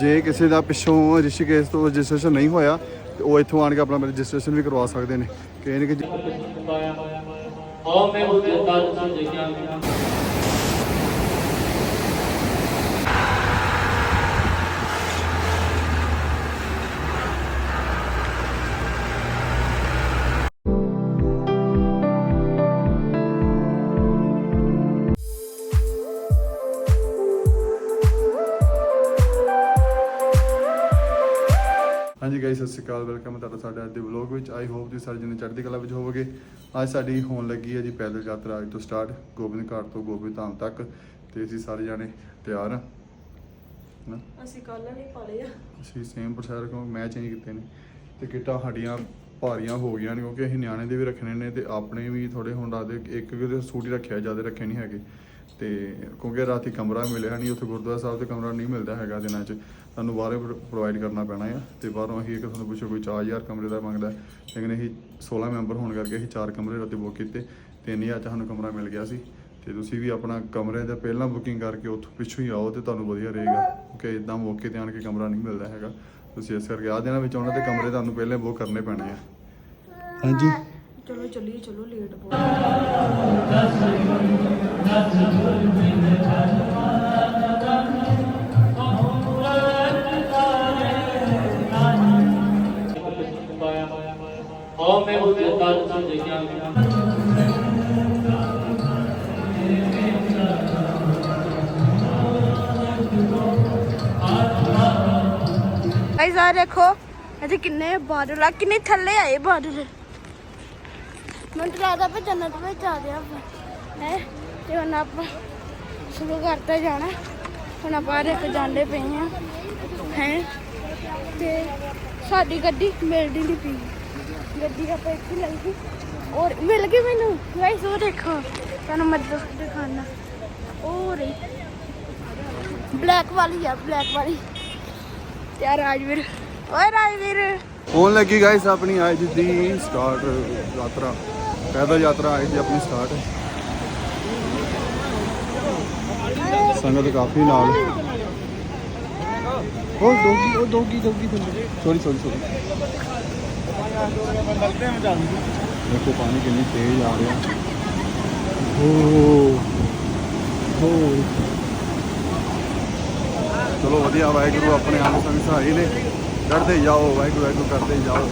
ਜੇ ਕਿਸੇ ਦਾ ਪਿੱਛੋਂ ਰਿਸ਼ੀਕੇਸ਼ ਤੋਂ ਰਜਿਸਟ੍ਰੇਸ਼ਨ ਨਹੀਂ ਹੋਇਆ, ਤੇ ਉਹ ਇੱਥੋਂ ਆਣ ਕੇ ਆਪਣਾ ਰਜਿਸਟ੍ਰੇਸ਼ਨ ਵੀ ਕਰਵਾ ਸਕਦੇ ਨੇ। ਕਿ ਕਿ ਜੇ- ਮੈਂ ਬੁੱਧ ਤਤ ਸਤਿ ਸ਼੍ਰੀ ਅਕਾਲ ਵੈਲਕਮ ਤੁਹਾਡਾ ਸਾਡੇ ਅੱਜ ਦੇ ਵਲੌਗ ਵਿੱਚ। ਆਈ ਹੋਪ ਤੁਸੀਂ ਸਾਰੇ ਜਣੇ ਚੜ੍ਹਦੀ ਕਲਾ ਵਿੱਚ ਹੋਵੋਗੇ। ਅੱਜ ਸਾਡੀ ਹੋਣ ਲੱਗੀ ਹੈ ਜੀ ਪੈਦਲ ਯਾਤਰਾ ਅੱਜ ਤੋਂ ਸਟਾਰਟ ਗੋਬਿੰਦ ਘਾਟ ਤੋਂ ਗੋਬਿੰਦ ਧਾਮ ਤੱਕ ਤੇ ਅਸੀਂ ਸਾਰੇ ਜਣੇ ਤਿਆਰ ਹਾਂ। ਅਸੀਂ ਕੱਲ ਨਹੀਂ ਪਾਲੇ ਆ। ਅਸੀਂ ਸੇਮ ਪ੍ਰੋਸੈਸਰ ਕਿਉਂ? ਮੈਂ ਚੇਂਜ ਕੀਤੇ ਨੇ। ਤੇ ਕਿੱਟਾਂ ਸਾਡੀਆਂ ਭਾਰੀਆਂ ਹੋ ਗਈਆਂ ਨੇ ਕਿਉਂਕਿ ਅਸੀਂ ਨਿਆਣੇ ਦੇ ਵੀ ਰੱਖਣੇ ਨੇ ਤੇ ਆਪਣੇ ਵੀ ਥੋੜੇ ਹੁਣ ਰਾਤ ਦੇ ਇੱਕ ਕਿਤੇ ਸੂਟ ਹੀ ਰੱਖਿਆ ਜ਼ਿਆਦਾ ਰੱਖੇ ਨਹੀਂ ਹੈਗੇ। ਤੇ ਕਿਉਂਕਿ ਰਾਤੀ ਕਮਰਾ ਮਿਲਿਆ ਨਹੀਂ, ਉੱਥੇ ਗੁਰਦੁਆਰਾ ਸਾਹਿਬ ਤੇ ਕਮਰਾ ਨਹੀਂ ਮਿਲਦਾ ਹੈਗਾ ਦਿਨਾਂ 'ਚ। ਤੁਹਾਨੂੰ ਬਾਹਰੋਂ ਪ੍ਰੋਵਾਈਡ ਕਰਨਾ ਪੈਣਾ ਆ ਤੇ ਬਾਹਰੋਂ ਅਸੀਂ ਇੱਕ ਤੁਹਾਨੂੰ ਪੁੱਛੋ ਕੋਈ 4000 ਕਮਰੇ ਦਾ ਮੰਗਦਾ ਲੇਕਿਨ ਅਸੀਂ 16 ਮੈਂਬਰ ਹੋਣ ਕਰਕੇ ਅਸੀਂ ਚਾਰ ਕਮਰੇ ਰਾਤੀ ਬੁੱਕ ਕੀਤੇ, ਤੇ 3000 'ਚ ਸਾਨੂੰ ਕਮਰਾ ਮਿਲ ਗਿਆ ਸੀ। ਤੇ ਤੁਸੀਂ ਵੀ ਆਪਣਾ ਕਮਰੇ ਦਾ ਪਹਿਲਾਂ ਬੁਕਿੰਗ ਕਰਕੇ ਉੱਥੋਂ ਪਿੱਛੋਂ ਹੀ ਆਓ ਤੇ ਤੁਹਾਨੂੰ ਵਧੀਆ ਰਹੇਗਾ ਕਿ ਇਦਾਂ ਮੌਕੇ ਤੇ ਆਣ ਕੇ ਕਮਰਾ ਨਹੀਂ ਮਿਲਦਾ ਹੈਗਾ। ਤੁਸੀਂ ਇਸ ਕਰਕੇ ਆ ਦਿਨਾਂ ਵਿੱਚ ਆਉਣਾ ਤੇ ਕਮਰੇ ਤੁਹਾਨੂੰ ਪਹਿਲੇ ਬੁੱਕ ਕਰਨੇ ਪੈਣੇ ਆ। ਹਾਂਜੀ। ਚਲੋ ਚੱਲੀਏ ਚਲੋ ਲੇਟ ਬਹੁਤ। ਓਮ ਮੈਂ ਗਾਇਸ ਆ ਦੇਖੋ ਇੱਥੇ ਕਿੰਨੇ ਬਾਦਲ ਆ ਕਿੰਨੇ ਥੱਲੇ ਆਏ ਬਾਦਲ। ਮੈਨੂੰ ਤਾਂ ਲੱਗਦਾ ਆਪਾਂ ਜੰਨਤ ਵਿੱਚ ਆ ਗਏ ਆਪਾਂ ਹੈ? ਤੇ ਹੁਣ ਆਪਾਂ ਸ਼ੁਰੂ ਕਰਤਾ ਜਾਣਾ। ਹੁਣ ਆਪਾਂ ਦੇਖ ਜਾਂਦੇ ਪਏ ਆ। ਹੈ? ਤੇ ਸਾਡੀ ਗੱਡੀ ਮਿਲਦੀ ਨਹੀਂ ਪਈ। ਗੱਡੀ ਆਪਾਂ ਇੱਥੇ ਲਈ ਸੀ ਔਰ ਮਿਲ ਗਈ ਮੈਨੂੰ। ਗਾਇਸ ਉਹ ਦੇਖੋ। ਤੁਹਾਨੂੰ ਮੈਂ ਦਿਖਾਣਾ ਉਹ ਰਹੀ। ਬਲੈਕ ਵਾਲੀ ਆ ਬਲੈਕ ਵਾਲੀ। ਤੇ ਰਾਜਵੀਰ। ਓਏ ਰਾਜਵੀਰ। ਹੋਣ ਲੱਗੀ ਗਾਇਸ ਆਪਣੀ ਅੱਜ ਦੀ ਸਟਾਰਟ ਯਾਤਰਾ। ਪੈਦਲ ਯਾਤਰਾ ਅੱਜ ਦੀ ਆਪਣੀ ਸਟਾਰਟ ਸੰਗਤ ਕਾਫੀ ਨਾਲ ਉਹ ਦੋਗੀ ਉਹ ਦੋਗੀ ਦੋਗੀ ਥੱਲੇ ਸੌਰੀ ਸੌਰੀ ਸੌਰੀ ਦੇਖੋ ਪਾਣੀ ਕਿੰਨੀ ਤੇਜ਼ ਆ ਰਿਹਾ। ਹੋ ਹੋ ਚਲੋ ਵਧੀਆ ਵਾਹਿਗੁਰੂ ਆਪਣੇ ਆਪ ਸੰਗ ਸਹਾਈ ਨੇ। ਕਰਦੇ ਜਾਓ ਵਾਹਿਗੁਰੂ ਵਾਹਿਗੁਰੂ ਕਰਦੇ ਜਾਓ।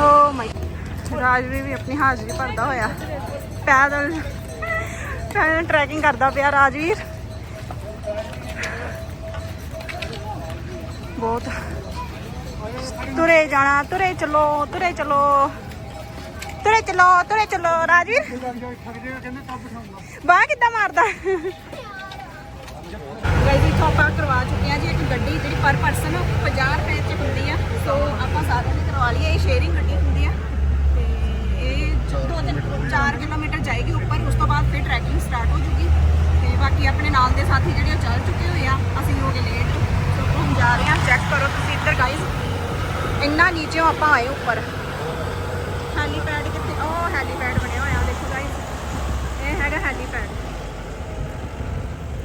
ਓ ਮਾਈ ਰਾਜਵੀਰ ਵੀ ਆਪਣੀ ਹਾਜ਼ਰੀ ਭਰਦਾ ਹੋਇਆ। ਪੈਦਲ ਪੈਦਲ ਟਰੈਕਿੰਗ ਕਰਦਾ ਪਿਆ ਰਾਜਵੀਰ। ਬਹੁਤ। ਤੁਰੇ ਜਾਣਾ, ਤੁਰੇ ਚਲੋ ਤੁਰੇ ਚਲੋ। ਤੁਰੇ ਚਲੋ ਤੁਰੇ ਚਲੋ, ਰਾਜਵੀਰ। ਬਾਹ ਕਿੱਦਾਂ ਮਾਰਦਾ? ਆਪਾਂ ਕਰਵਾ ਚੁੱਕੇ ਆ ਜੀ ਇੱਕ ਗੱਡੀ ਜਿਹੜੀ ਪਰ ਪਰਸਨ 50 ਰੁਪਏ ਚ ਹੁੰਦੀ ਆ। ਸੋ ਆਪਾਂ ਸਾਰਿਆਂ ਨੇ ਕਰਵਾ ਲਈ ਇਹ ਸ਼ੇਅਰਿੰਗ ਗੱਡੀ ਹੁੰਦੀ ਆ। ਤੇ ਇਹ 2 4 ਕਿਲੋਮੀਟਰ ਜਾਏਗੀ ਉੱਪਰ ਉਸ ਤੋਂ ਬਾਅਦ ਫਿਰ ਟਰੈਕਿੰਗ ਸਟਾਰਟ ਹੋ ਜੂਗੀ। ਤੇ ਬਾਕੀ ਆਪਣੇ ਨਾਲ ਦੇ ਸਾਥੀ ਜਿਹੜੇ ਉਹ ਚੱਲ ਚੁੱਕੇ ਹੋਏ ਆ ਅਸੀਂ ਹੋ ਗਏ ਲੇਟ ਸੋ ਹੁਣ ਜਾ ਰਹੇ ਆ ਚੈੱਕ ਕਰੋ ਤੁਸੀਂ ਇੱਧਰ ਗਾਈਸ ਇੰਨਾ ਨੀਚੇੋਂ ਆਪਾਂ ਆਏ ਉੱਪਰ। ਹੈਲੀਪੈਡ ਕਿੱਥੇ? ਉਹ ਹੈਲੀਪੈਡ ਬਣਿਆ ਹੋਇਆ ਦੇਖੋ ਗਾਈਸ ਇਹ ਹੈਗਾ ਹੈਲੀਪੈਡ।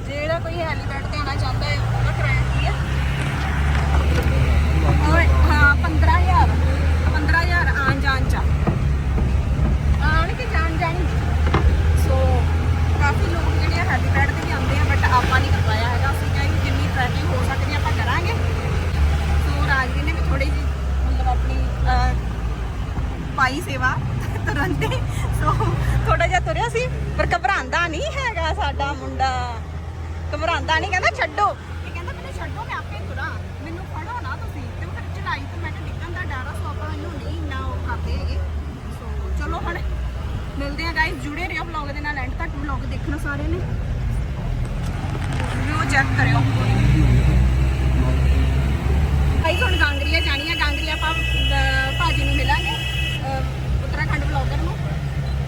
ਜਿਹੜਾ ਕੋਈ ਆਉਣਾ ਚਾਹੁੰਦਾ ਹੈ, ਉਹਦਾ ਕਿਰਾਇਆ ਕੀ ਹੈ? ਓਏ, ਹਾਂ 15000 15000 ਆਣ ਜਾਣ ਚ। ਆਣ ਕੇ ਜਾਣ ਜਾਣੀ ਸੋ ਕਾਫੀ ਲੋਕ ਜਿਹੜੇ ਆ ਹੈਲੀਪੈਡ ਤੇ ਵੀ ਆਉਂਦੇ ਆ ਬਟ ਆਪਾਂ ਨਹੀਂ ਕਰਵਾਇਆ ਹੈਗਾ ਅਸੀਂ ਕਿਹਾ ਕਿ ਜਿੰਨੀ ਟ੍ਰੈਕਿੰਗ ਹੋ ਸਕਦੀ ਆ ਆਪਾਂ ਕਰਾਂਗੇ ਸੋ ਰਾਜਵੀਰ ਨੇ ਵੀ ਥੋੜੀ ਜਿਹੀ ਮਤਲਬ ਆਪਣੀ ਅਹ, ਪਾਈ ਸੇਵਾ ਤੁਰਨ ਤੇ ਸੋ ਥੋੜਾ ਜਿਹਾ ਤੁਰਿਆ ਸੀ ਪਰ ਘਬਰਾਉਂਦਾ ਨਹੀਂ ਹੈਗਾ ਸਾਡਾ ਮੁੰਡਾ ਘਬਰਾਉਂਦਾ ਨਹੀਂ ਕਹਿੰਦਾ ਛੱਡੋ ਇਹ ਕਹਿੰਦਾ ਮੈਨੂੰ ਛੱਡੋ ਮੈਂ ਆਪੇ ਤੁਰਾਂ ਮੈਨੂੰ ਫੜੋ ਨਾ ਤੁਸੀਂ ਤੇ ਫਿਰ ਚੜਾਈ ਤੇ ਮੈਂ ਕਿਹਾ ਡਿੱਗਣ ਦਾ ਡਰ ਆ ਸੋ ਆਪਾਂ ਇਹਨੂੰ ਨਹੀਂ ਇੰਨਾ ਉਹ ਕਰਦੇ ਹੈਗੇ ਸੋ ਚਲੋ ਹੁਣ ਮਿਲਦੇ ਆ ਗਾਇਸ ਜੁੜੇ ਰਹੋ ਵਲੌਗ ਦੇ ਨਾਲ ਐਂਡ ਤੱਕ ਵਲੌਗ ਦੇਖਣਾ ਸਾਰਿਆਂ ਨੇ। ਵੀਡੀਓ ਚੈੱਕ ਕਰਿਓ। ਗਾਇਸ ਹੁਣ ਗਾਂਗਰੀਆ ਜਾਣੀ ਆ ਗਾਂਗਰੀਆ ਆਪਾਂ ਭਾਜੀ ਨੂੰ ਮਿਲਾਂਗੇ ਉੱਤਰਾਖੰਡ ਵਲੌਗਰ ਨੂੰ।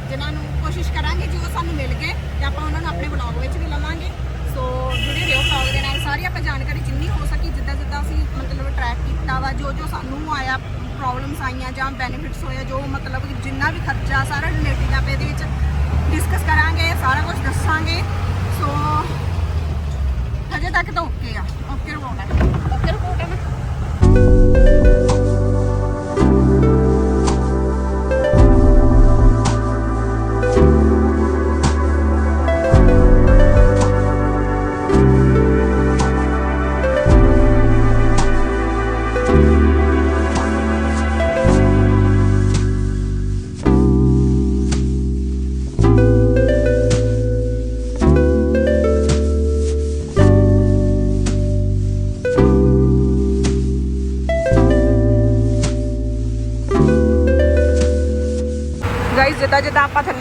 ਜਿਨ੍ਹਾਂ ਨੂੰ ਕੋਸ਼ਿਸ਼ ਕਰਾਂਗੇ ਜੋ ਸਾਨੂੰ ਮਿਲ ਗਏ ਤੇ ਆਪਾਂ ਉਹਨਾਂ ਨੂੰ ਆਪਣੇ ਵਲੌਗ ਵਿੱਚ ਵੀ ਲਵਾਂਗੇ। ਸੋ ਜੁੜੇ ਰਹੋ ਵਲੌਗ ਦੇ ਨਾਲ। ਸਾਰੀ ਆਪਾਂ ਜਾਣਕਾਰੀ ਜਿੰਨੀ ਹੋ ਸਕੀ, ਜਿੱਦਾਂ ਜਿੱਦਾਂ ਅਸੀਂ ਮਤਲਬ ਟਰੈਕ ਕੀਤਾ ਵਾ, ਜੋ ਜੋ ਸਾਨੂੰ ਆਇਆ ਪ੍ਰੋਬਲਮਸ ਆਈਆਂ ਜਾਂ ਬੈਨੀਫਿਟਸ ਹੋਏ ਜੋ ਮਤਲਬ ਜਿੰਨਾ ਵੀ ਖਰਚਾ ਸਾਰਾ ਰਿਲੇਟਿਡ ਆਪਾਂ ਇਹਦੇ ਦੱਸਾਂਗੇ ਸੋ ਹਜੇ ਤੱਕ ਤਾਂ ਓਕੇ ਆ। ਓਕੇ ਰਿਪੋਰਟ ਹੈ ਓਕੇ ਰਿਪੋਰਟ ਹੈ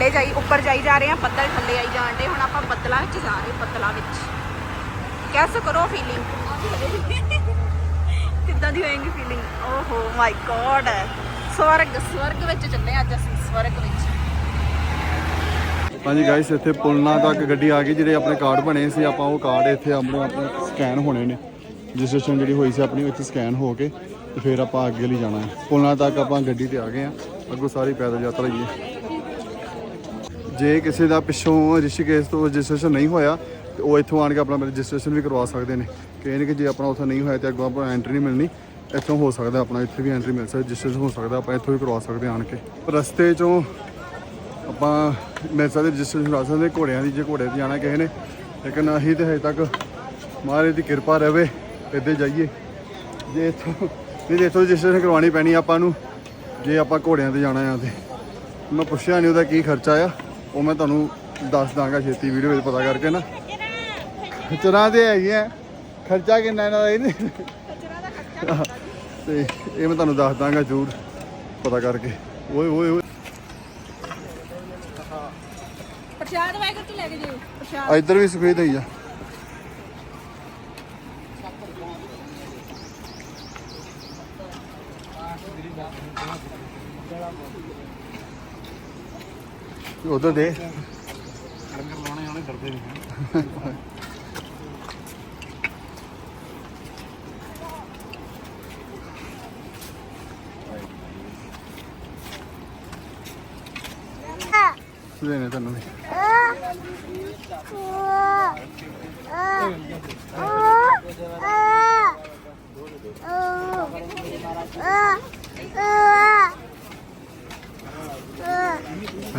ਥੱਲੇ ਜਾਈ, ਉੱਪਰ ਜਾਈ ਜਾ ਰਹੇ ਹਾਂ ਬੱਦਲ ਥੱਲੇ ਆਈ ਜਾਣ ਡੇ ਹੁਣ ਆਪਾਂ ਬੱਦਲਾਂ ਵਿੱਚ ਜਾ ਰਹੇ ਬੱਦਲਾਂ ਵਿੱਚ। ਕੈਸੇ ਕਰੋ ਫੀਲਿੰਗ ਕਿੱਦਾਂ ਦੀ ਹੋਏਗੀ ਫੀਲਿੰਗ ਓਹੋ ਮਾਈ ਗॉड ਸਵਰਗ ਸਵਰਗ ਵਿੱਚ ਚੱਲੇ ਅੱਜ ਅਸੀਂ, ਸਵਰਗ ਵਿੱਚ। ਹਾਂਜੀ ਗਾਇਸ ਇੱਥੇ ਪੁਲਨਾ ਤੱਕ ਗੱਡੀ ਆ ਗਈ, ਜਿਹੜੇ ਆਪਣੇ ਕਾਰਡ ਬਣੇ ਸੀ, ਆਪਾਂ ਉਹ ਕਾਰਡ ਇੱਥੇ ਆਪਣੇ ਆਪਣੇ ਸਕੈਨ ਹੋਣੇ ਨੇ। ਰਜਿਸਟ੍ਰੇਸ਼ਨ ਜਿਹੜੀ ਹੋਈ ਸੀ ਆਪਣੀ ਇੱਥੇ ਸਕੈਨ ਹੋ ਕੇ ਤੇ ਫਿਰ ਆਪਾਂ ਅੱਗੇ ਲਈ ਜਾਣਾ ਹੈ। ਪੁਲਨਾ ਤੱਕ ਆਪਾਂ ਗੱਡੀ ਤੇ ਆ ਗਏ ਆ ਅੱਗੋਂ ਸਾਰੀ ਪੈਦਲ ਯਾਤਰਾ ਹੀ ਹੈ। ਜੇ ਕਿਸੇ ਦਾ ਪਿੱਛੋਂ ਰਿਸ਼ੀਕੇਸ਼ ਤੋਂ ਰਜਿਸਟ੍ਰੇਸ਼ਨ ਨਹੀਂ ਹੋਇਆ, ਤੇ ਉਹ ਇੱਥੋਂ ਆਣ ਕੇ ਆਪਣਾ ਰਜਿਸਟ੍ਰੇਸ਼ਨ ਵੀ ਕਰਵਾ ਸਕਦੇ ਨੇ। ਕਿ ਇਹ ਕਿ ਜੇ ਆਪਣਾ ਉੱਥੇ ਨਹੀਂ ਹੋਇਆ ਤੇ ਅੱਗੋਂ ਆਪਾਂ ਐਂਟਰੀ ਨਹੀਂ ਮਿਲਣੀ, ਇੱਥੋਂ ਹੋ ਸਕਦਾ ਆਪਣਾ, ਇੱਥੇ ਵੀ ਐਂਟਰੀ ਮਿਲ ਸਕਦੀ, ਰਜਿਸਟ੍ਰੇਸ਼ਨ ਹੋ ਸਕਦਾ, ਆਪਾਂ ਇੱਥੋਂ ਵੀ ਕਰਵਾ ਸਕਦੇ ਹਾਂ ਆਣ ਕੇ। ਰਸਤੇ 'ਚੋਂ ਆਪਾਂ ਮਿਲ ਸਕਦੇ, ਰਜਿਸਟ੍ਰੇਸ਼ਨ ਕਰਾ ਸਕਦੇ, ਘੋੜਿਆਂ ਦੀ ਜੇ ਘੋੜੇ ਤੇ ਜਾਣਾ ਕਿਸੇ ਨੇ, ਲੇਕਿਨ ਅਸੀਂ ਤੇ ਹਜੇ ਤੱਕ ਮਹਾਰਾਜ ਦੀ ਕਿਰਪਾ ਰਵੇ ਇੱਦਾਂ ਜਾਈਏ। ਜੇ ਇੱਥੋਂ ਨਹੀਂ ਇੱਥੋਂ ਰਜਿਸਟ੍ਰੇਸ਼ਨ ਕਰਵਾਉਣੀ ਪੈਣੀ ਆਪਾਂ ਨੂੰ, ਜੇ ਆਪਾਂ ਘੋੜਿਆਂ ਤੇ ਜਾਣਾ ਆ ਤੇ। ਮੈਂ ਪੁੱਛਿਆ ਨਹੀਂ ਉਹਦਾ ਕੀ ਖਰਚਾ ਆ। ਉਹ ਮੈਂ ਤੁਹਾਨੂੰ ਦੱਸ ਦਾਂਗਾ ਛੇਤੀ ਵੀਡੀਓ ਵਿੱਚ ਪਤਾ ਕਰਕੇ ਨਾ। ਖਚਰਾਂ ਤੇ ਹੈਗੀਆਂ। ਖਰਚਾ ਕਿੰਨਾ ਇਹਨਾਂ ਦਾ ਇਹਨੇ ਤੇ ਇਹ ਮੈਂ ਤੁਹਾਨੂੰ ਦੱਸ ਦਾਂਗਾ ਜ਼ਰੂਰ ਪਤਾ ਕਰਕੇ। ਓਏ ਓਏ ਓਏ। ਪ੍ਰਸ਼ਾਦ ਵਾਹਿਗੁਰੂ ਤੂੰ ਲੈ ਕੇ ਜਾਓ ਪ੍ਰਸ਼ਾਦ। ਆ ਇੱਧਰ ਵੀ ਸਫੇਦ ਹੀ ਆ। ਉਧਰ ਦੇ। ਸੁਣੇ ਨੇ ਤੁਹਾਨੂੰ ਵੀ।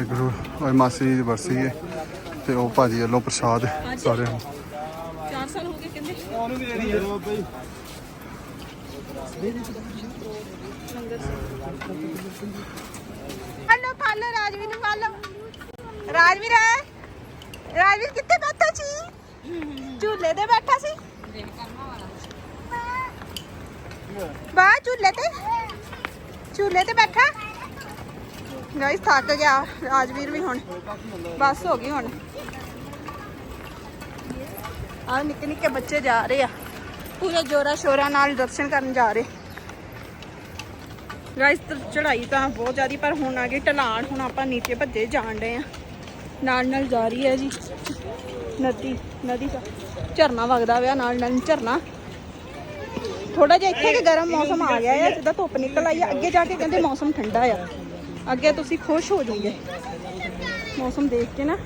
ਗੁਰੂ ਔਰ ਮਾਸੀ ਦੀ ਬਰਸੀ ਹੈ ਤੇ ਉਹ ਭਾਜੀ ਵੱਲੋਂ ਪ੍ਰਸ਼ਾਦ ਹੈ ਸਾਰਿਆਂ ਨੂੰ। 4 ਸਾਲ ਹੋ ਗਏ ਕਹਿੰਦੇ। ਹਲੋ ਫਾਲੋ ਰਾਜਵੀਰ ਨੂੰ ਫਾਲੋ ਰਾਜਵੀਰ ਹੈ? ਰਾਜਵੀਰ ਕਿੱਥੇ ਬੈਠਾ ਸੀ? ਝੂਲੇ ਤੇ ਬੈਠਾ ਸੀ? ਬਾ ਝੂਲੇ ਤੇ। ਝੂਲੇ ਤੇ ਬੈਠਾ? ਗਾਇਸ ਥੱਕ ਗਿਆ। ਰਾਜਵੀਰ ਵੀ ਹੁਣ ਬਸ ਹੋ ਗਈ ਹੁਣ। ਆ ਨਿੱਕੇ ਨਿੱਕੇ ਬੱਚੇ ਜਾ ਰਹੇ ਆ। ਪੂਰੇ ਜੋਰਾ ਸ਼ੋਰਾ ਨਾਲ ਦਰਸ਼ਨ ਕਰਨ ਜਾ ਰਹੇ। ਗਾਇਸ ਚੜਾਈ ਤਾਂ ਬਹੁਤ ਜ਼ਿਆਦੀ, ਪਰ ਹੁਣ ਆ ਗਈ ਢਲਾਣ ਹੁਣ ਆਪਾਂ ਨੀਚੇ ਭੱਜੇ ਜਾਣ ਰਹੇ ਆ। ਨਾਲ ਨਾਲ ਜਾ ਰਹੀ ਹੈ ਜੀ। ਨਦੀ ਨਦੀ ਦਾ ਝਰਨਾ ਵਗਦਾ ਪਿਆ, ਨਾਲ ਨਾਲ ਝਰਨਾ। ਥੋੜਾ ਜਿਹਾ ਇੱਥੇ ਕਿ ਗਰਮ ਮੌਸਮ ਆ ਗਿਆ ਹੈ ਜਿੱਦਾਂ ਧੁੱਪ ਨਿਕਲ ਆਈ ਹੈ ਅੱਗੇ ਜਾ ਕੇ ਕਹਿੰਦੇ ਮੌਸਮ ਠੰਡਾ ਆ। ਅੱਗੇ ਤੁਸੀਂ ਖੁਸ਼ ਹੋ ਜਾਓਗੇ। ਮੌਸਮ ਦੇਖ ਕੇ ਨਾ।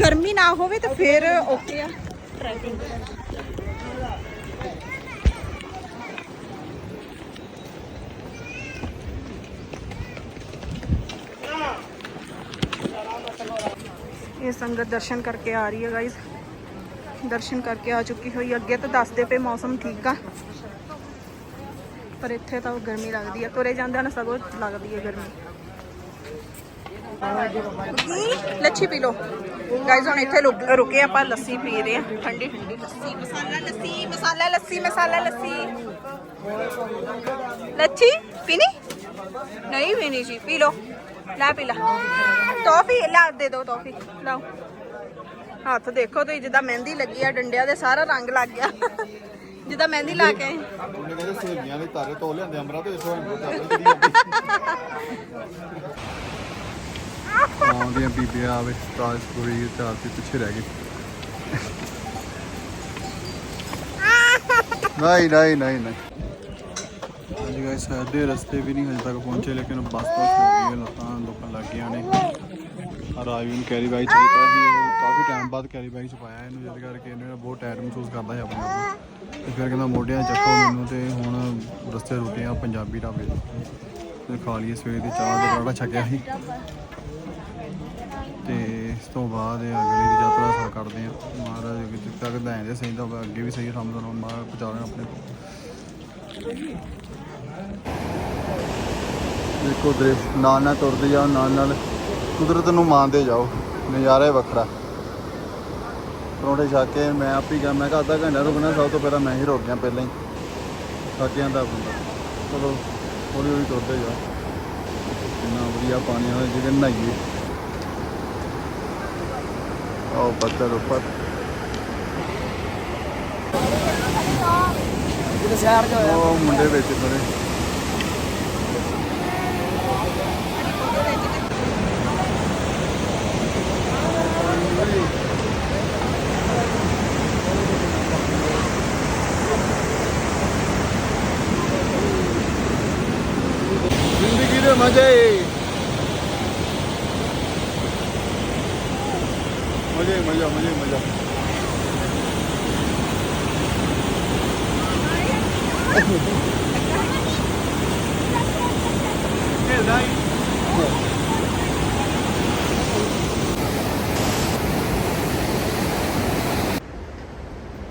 ਗਰਮੀ ਨਾ ਹੋਵੇ ਤਾਂ ਫਿਰ ਓਕੇ ਆ। ਟਰੈਕਿੰਗ ਇਹ ਸੰਗਤ ਦਰਸ਼ਨ ਕਰਕੇ ਆ ਰਹੀ ਹੈ ਗਾਇਸ ਦਰਸ਼ਨ ਕਰਕੇ ਆ ਚੁੱਕੀ ਹੋਈ। ਅੱਗੇ ਤਾਂ ਦੱਸਦੇ ਪਏ ਮੌਸਮ ਠੀਕ ਆ। ਪਰ ਇੱਥੇ ਤਾਂ ਗਰਮੀ ਲੱਗਦੀ ਆ। ਤੁਰੇ ਜਾਂਦਿਆਂ ਨਾ ਸਗੋਂ ਲੱਗਦੀ ਹੈ ਗਰਮੀ। ਕੀ ਲੱਛੀ ਪੀ ਲਓ। ਗਾਇਸ ਹੁਣ ਇੱਥੇ ਲੁਕ- ਰੁਕੇ ਆਪਾਂ ਲੱਸੀ ਪੀ ਰਹੇ ਆ ਠੰਡੀ ਠੰਡੀ ਲੱਸੀ। ਮਸਾਲਾ ਲੱਸੀ ਮਸਾਲਾ ਲੱਸੀ ਮਸਾਲਾ ਲੱਸੀ। ਲੱਛੀ ਪੀਣੀ? ਨਹੀਂ ਪੀਣੀ ਜੀ ਪੀ ਲਓ। ਲੈ ਪੀ ਲਾ। ਟੌਫੀ ਲਾ ਦੇ ਦੋ ਟੌਫੀ। ਲਾਓ। ਹੱਥ ਦੇਖੋ ਤੁਸੀਂ ਜਿੱਦਾਂ ਮਹਿੰਦੀ ਲੱਗੀ ਆ ਡੰਡਿਆਂ ਦੇ ਸਾਰਾ ਰੰਗ ਲੱਗ ਗਿਆ। ਜਿੱਦਾਂ ਮਹਿੰਦੀ ਲਾ ਕੇ। ਆਏ। ਉਹਨੇ ਕਹਿੰਦੇ ਸਹੇਲੀਆਂ ਦੇ ਤਾਰੇ ਧੋ ਲਿਆਂਦੇ ਅਮਰਾ ਤੇ ਇਸੋ ਆਉਂਦੀਆਂ ਬੀਬੀਆਂ ਆਵੇ ਤਾਜਪੁਰੀ ਤੇ ਪਿੱਛੇ ਰਹਿ ਗਏ ਨਹੀਂ ਨਹੀਂ ਨਹੀਂ ਨਹੀਂ। ਹਾਂਜੀ ਗਾਇਸ ਗਾਇਸ ਰਸਤੇ ਵੀ ਨਹੀਂ ਹਜੇ ਤੱਕ ਪਹੁੰਚੇ, ਲੇਕਿਨ ਬੱਸ ਬੱਸ ਹੋ ਗਈ ਲੱਤਾਂ ਦੁਖਣ ਲੱਗ ਗਈਆਂ ਨੇ। ਆ ਰਾਜੂ ਨੂੰ ਕੈਰੀ ਬਾਈ ਚਾਹੀਦਾ ਸੀ ਕਾਫੀ ਟਾਈਮ ਬਾਅਦ ਕੈਰੀ ਬਾਈ ਚ ਪਾਇਆ ਇਹਨੂੰ ਜਦ ਕਰਕੇ ਇਹਨੇ ਬਹੁਤ ਟਾਇਰ ਮਹਿਸੂਸ ਕਰਦਾ ਹੈ ਆਪਣੇ ਆਪ ਨੂੰ। ਤੇ ਫਿਰ ਕਹਿੰਦਾ, ਮੋਢਿਆਂ 'ਚ ਚੱਕੋ ਮੈਨੂੰ ਤੇ ਹੁਣ ਰਸਤੇ ਰੁਕੇ ਆ ਪੰਜਾਬੀ ਢਾਬੇ ਤੇ। ਖਾ ਲਈਏ ਸਵੇਰ ਦੀ ਚਾਹ ਤੇ ਬੜਾ ਛਕਿਆ ਸੀ। ਤੇ ਇਸ ਤੋਂ ਬਾਅਦ ਇਹ ਅਗਲੀ ਦੀ ਯਾਤਰਾ ਸ਼ੁਰੂ ਕਰਦੇ ਆ ਮਹਾਰਾਜ ਅੱਗੇ ਜਿੱਥੇ ਤੱਕ ਲੈ ਜਾਂਦੇ ਸਹੀ ਤਾਂ ਅੱਗੇ ਵੀ ਸਹੀ ਸਮਝ ਨਾਲ ਮਹਾਰਾਜ ਪਹੁੰਚਾ ਰਹੇ ਆਪਣੇ ਦੇਖੋ ਦ੍ਰਿਸ਼ ਨਾਲ ਨਾਲ ਤੁਰਦੇ ਜਾਓ, ਨਾਲ ਨਾਲ ਕੁਦਰਤ ਨੂੰ ਮਾਣਦੇ ਜਾਓ। ਨਜ਼ਾਰਾ ਹੀ ਵੱਖਰਾ। ਪਰੌਂਠੇ ਛੱਕ ਕੇ ਮੈਂ ਆਪ ਹੀ ਗਿਆ, ਮੈਂ ਕਿਹਾ ਅੱਧਾ ਘੰਟਾ ਰੁਕਣਾ, ਸਭ ਤੋਂ ਪਹਿਲਾਂ ਮੈਂ ਹੀ ਰੁਕ ਗਿਆ ਪਹਿਲਾਂ ਹੀ। ਥੱਕ ਦਾ ਬੰਦਾ ਚਲੋ ਹੌਲੀ ਹੌਲੀ ਤੁਰਦੇ ਜਾਓ। ਕਿੰਨਾ ਵਧੀਆ ਪਾਣੀ ਆ ਜਿਹਦੇ ਨਹਾਈਏ। ਆਓ ਪੱਤਰ ਉੱਪਰ ਉਹ ਮੁੰਡੇ ਵਿੱਚ ਖੜੇ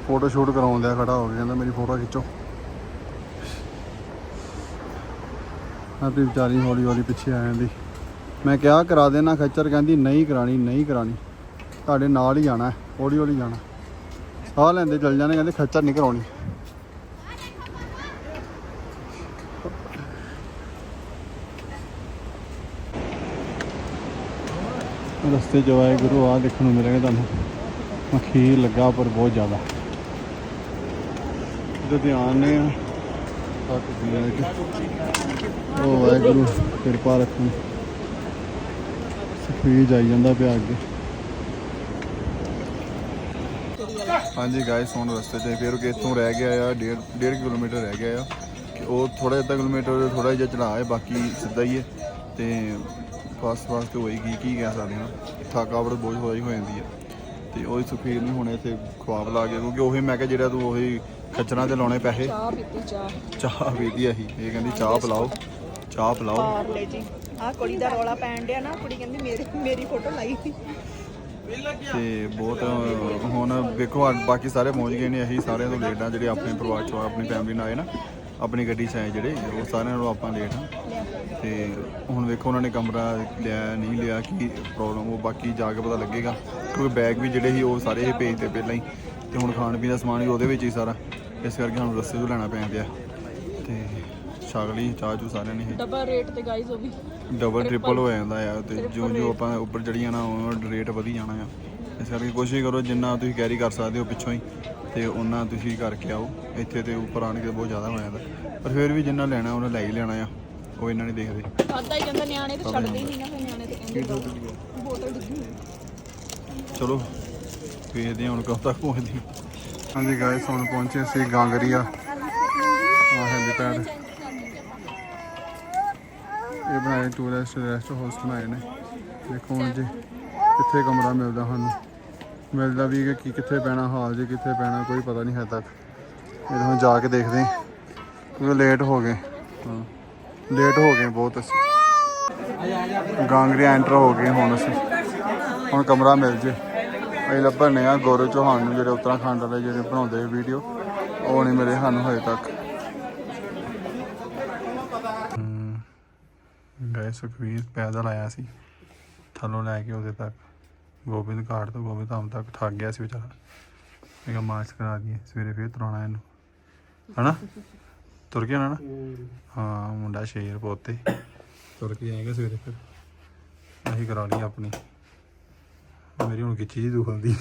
ਫੋਟੋ ਸ਼ੂਟ ਕਰਾਉਂਦਾ ਖੜਾ ਹੋ ਗਿਆ ਕਹਿੰਦਾ ਮੇਰੀ ਫੋਟੋ ਖਿੱਚੋ ਆਪਣੀ ਵਿਚਾਰੀ ਹੌਲੀ ਹੌਲੀ ਪਿੱਛੇ ਆ ਜਾਂਦੀ ਮੈਂ ਕਿਹਾ ਕਰਾ ਦੇਣਾ ਖੱਚਰ ਕਹਿੰਦੀ ਨਹੀਂ ਕਰਾਣੀ ਨਹੀਂ ਕਰਾਣੀ ਤੁਹਾਡੇ ਨਾਲ ਹੀ ਜਾਣਾ ਹੌਲੀ ਹੌਲੀ ਜਾਣਾ ਸਾਹ ਲੈਂਦੇ ਚੱਲ ਜਾਣੇ ਕਹਿੰਦੇ ਖੱਚਰ ਨਹੀਂ ਕਰਾਉਣੀ ਰਸਤੇ 'ਚ ਆਏ, ਗੁਰੂ ਆ ਦੇਖਣ ਨੂੰ ਮਿਲੇਗਾ ਤੁਹਾਨੂੰ। ਮਖੀਰ ਲੱਗਾ ਪਰ ਬਹੁਤ ਜ਼ਿਆਦਾ। ਇਹਦਾ ਧਿਆਨ ਨੇ ਹੱਥ ਉਹ ਵਾਹਿਗੁਰੂ, ਕਿਰਪਾ ਰੱਖਣ। ਸਫੀਜ ਆਈ ਜਾਂਦਾ ਪਿਆ ਅੱਗੇ। ਹਾਂਜੀ ਗਾਇਸ ਹੁਣ ਰਸਤੇ 'ਚ ਫਿਰ ਕਿ ਇੱਥੋਂ ਰਹਿ ਗਿਆ ਆ 1.5 1.5 ਕਿਲੋਮੀਟਰ ਰਹਿ ਗਿਆ ਆ। ਕਿ ਉਹ ਥੋੜਾ ਅੱਧਾ ਕਿਲੋਮੀਟਰ ਥੋੜਾ ਜਿਹਾ ਚੜਾਅ ਹੈ, ਬਾਕੀ ਸਿੱਧਾ ਹੀ ਹੈ। ਤੇ ਫਾਸਟ ਫਾਸਟ ਹੋਏਗੀ ਕੀ ਕਹਿ ਸਕਦੇ ਹਾਂ। ਥਕਾਵਟ ਬਹੁਤ ਹੋਈ ਹੋ ਜਾਂਦੀ ਹੈ ਤੇ ਉਹੀ ਸੁਖੀਰ ਨੇ ਹੁਣ ਇੱਥੇ ਖਵਾਬ ਲਾ ਕੇ ਕਿਉਂਕਿ ਉਹੀ ਮੈਂ ਕਿਹਾ ਜਿਹੜਾ ਤੂੰ ਉਹੀ ਖੱਚਰਾਂ ਤੇ ਲਾਉਣੇ ਪੈਸੇ। ਚਾਹ ਪੀਤੀ ਚਾਹ। ਚਾਹ ਪੀਦੀ ਅਸੀਂ ਇਹ ਕਹਿੰਦੀ ਚਾਹ ਪਿਲਾਓ ਚਾਹ ਪਿਲਾਓ। ਪਾਰਲੇ ਜੀ। ਕੁੜੀ ਦਾ ਰੌਲਾ ਪੈਣ ਡਿਆ ਨਾ ਕੁੜੀ ਕਹਿੰਦੀ ਮੇਰੀ ਮੇਰੀ ਫੋਟੋ ਲਾਈ। ਤੇ ਬਹੁਤ ਹੁਣ ਵੇਖੋ ਬਾਕੀ ਸਾਰੇ ਪਹੁੰਚ ਗਏ ਨੇ ਅਸੀਂ ਸਾਰਿਆਂ ਤੋਂ ਲੇਟ ਆ ਜਿਹੜੇ ਆਪਣੇ ਪਰਿਵਾਰ ਚੋਂ ਆਪਣੀ ਫੈਮਿਲੀ ਨਾਲ ਆਏ ਨਾ। ਆਪਣੀ ਗੱਡੀ 'ਚ ਆਏ ਜਿਹੜੇ ਉਹ ਸਾਰਿਆਂ ਨਾਲੋਂ ਆਪਾਂ ਲੇਟ ਆ ਤੇ ਹੁਣ ਵੇਖੋ ਉਹਨਾਂ ਨੇ ਕਮਰਾ ਲਿਆ ਨਹੀਂ ਲਿਆ ਕੀ ਪ੍ਰੋਬਲਮ ਉਹ ਬਾਕੀ ਜਾ ਕੇ ਪਤਾ ਲੱਗੇਗਾ। ਕਿਉਂਕਿ ਬੈਗ ਵੀ ਜਿਹੜੇ ਸੀ ਉਹ ਸਾਰੇ ਇਹ ਭੇਜ ਤੇ ਪਹਿਲਾਂ ਹੀ। ਤੇ ਹੁਣ ਖਾਣ ਪੀਣ ਦਾ ਸਮਾਨ ਵੀ ਉਹਦੇ ਵਿੱਚ ਹੀ ਸਾਰਾ। ਇਸ ਕਰਕੇ ਸਾਨੂੰ ਰਸਤੇ ਤੋਂ ਲੈਣਾ ਪੈਂਦਾ ਤੇ ਛਾਗਲੀ ਚਾਹ ਚੂ ਸਾਰਿਆਂ ਨੇ। ਇਹ ਡਬਲ ਰੇਟ ਤੇ ਗਾਈਜ਼ ਉਹ ਵੀ। ਡਬਲ ਟ੍ਰਿਪਲ ਹੋ ਜਾਂਦਾ ਆ। ਤੇ ਜਿਉਂ ਜਿਉਂ ਆਪਾਂ ਉੱਪਰ ਚੜੀ ਜਾਣਾ ਉਹ ਰੇਟ ਵਧੀ ਜਾਣਾ ਆ। ਇਸ ਕਰਕੇ ਕੋਸ਼ਿਸ਼ ਕਰੋ ਜਿੰਨਾ ਤੁਸੀਂ ਕੈਰੀ ਕਰ ਸਕਦੇ ਹੋ ਪਿੱਛੋਂ ਹੀ। ਤੇ ਉਹਨਾਂ ਤੁਸੀਂ ਕਰਕੇ ਆਓ। ਇੱਥੇ ਤੇ ਉੱਪਰ ਆਣ ਕੇ ਬਹੁਤ ਜ਼ਿਆਦਾ ਹੋ ਜਾਂਦਾ ਪਰ ਫਿਰ ਵੀ ਜਿੰਨਾ ਲੈਣਾ ਉਹਨੇ ਲੈ ਹੀ ਲੈਣਾ ਆ। ਉਹ ਇਹਨਾਂ ਨਹੀਂ ਦੇਖਦੇ। ਅੱਧਾ ਹੀ ਕਹਿੰਦਾ ਨਿਆਣੇ ਤੇ ਛੱਡਦੇ ਹੀ ਨਹੀਂ ਨਾ ਫਿਰ ਨਿਆਣੇ ਤੇ ਕਹਿੰਦੇ ਬੋਤਲ ਡਿੱਗੀ ਚਲੋ ਵੇਖਦੇ ਹਾਂ ਹੁਣ ਕਦੋਂ ਤੱਕ ਪਹੁੰਚਦੇ। ਹਾਂ। ਹਾਂਜੀ ਗਾਇਸ ਹੁਣ ਪਹੁੰਚੇ ਅਸੀਂ ਗਾਂਗਰੀਆ। ਆ ਹੈਲੀਪੈਡ ਇਹ ਬਣਾਏ ਟੂਰਿਸਟ ਰੈਸਟ ਹੋਸਟ ਬਣਾਏ ਨੇ। ਦੇਖੋ ਹੁਣ ਜੀ ਕਿੱਥੇ ਕਮਰਾ ਮਿਲਦਾ ਸਾਨੂੰ। ਮਿਲਦਾ ਵੀ ਕਿ ਕੀ ਕਿੱਥੇ ਪੈਣਾ, ਹਾਲ ਜੇ ਕਿੱਥੇ ਪੈਣਾ, ਕੋਈ ਪਤਾ ਨਹੀਂ ਹੈ ਤੱਕ। ਇਹ ਹੁਣ ਜਾ ਕੇ ਦੇਖਦੇ ਹਾਂ। ਕਿਉਂਕਿ ਲੇਟ ਹੋ ਗਏ। ਹਾਂ। ਲੇਟ ਹੋ ਗਏ ਬਹੁਤ ਅਸੀਂ। ਗਾਂਗਰੀਆ ਐਂਟਰ ਹੋ ਗਏ ਹੁਣ ਅਸੀਂ। ਹੁਣ ਕਮਰਾ ਮਿਲ ਜੇ। ਅਸੀਂ ਲੱਭਣੇ ਆ ਗੌਰਵ ਚੌਹਾਨ ਨੂੰ ਜਿਹੜੇ ਉੱਤਰਾਖੰਡ ਵਾਲੇ ਜਿਹੜੇ ਬਣਾਉਂਦੇ ਵੀਡੀਓ ਉਹ ਨਹੀਂ ਮਿਲੇ ਸਾਨੂੰ ਹਜੇ ਤੱਕ। ਗਏ ਸੁਖਵੀਰ, ਪੈਦਲ ਆਇਆ ਸੀ। ਥੱਲੋਂ ਲੈ ਕੇ ਉਹਦੇ ਤੱਕ। ਗੋਬਿੰਦ ਘਾਟ ਤੋਂ ਗੋਬਿੰਦ ਧਾਮ ਤੱਕ ਥੱਕ ਗਿਆ ਸੀ ਵਿਚਾਰਾ। ਮੈਂ ਕਿਹਾ ਮਾਰਚ ਕਰਾ ਦਈਏ, ਸਵੇਰੇ ਫੇਰ ਤੁਰਾਉਣਾ ਇਹਨੂੰ। ਹਨਾ? ਤੁਰ ਕੇ ਆਉਣਾ ਨਾ? ਹਾਂ, ਮੁੰਡਾ ਸ਼ੇਰ ਪੋਤੇ ਤੁਰ ਕੇ ਆਏਗਾ ਸਵੇਰੇ ਫਿਰ। ਅਸੀਂ ਕਰਾ ਲਈ ਆਪਣੀ। ਮੇਰੀ ਹੁਣ ਕਿੱਚੀ ਜੀ ਦੁਖਦੀ।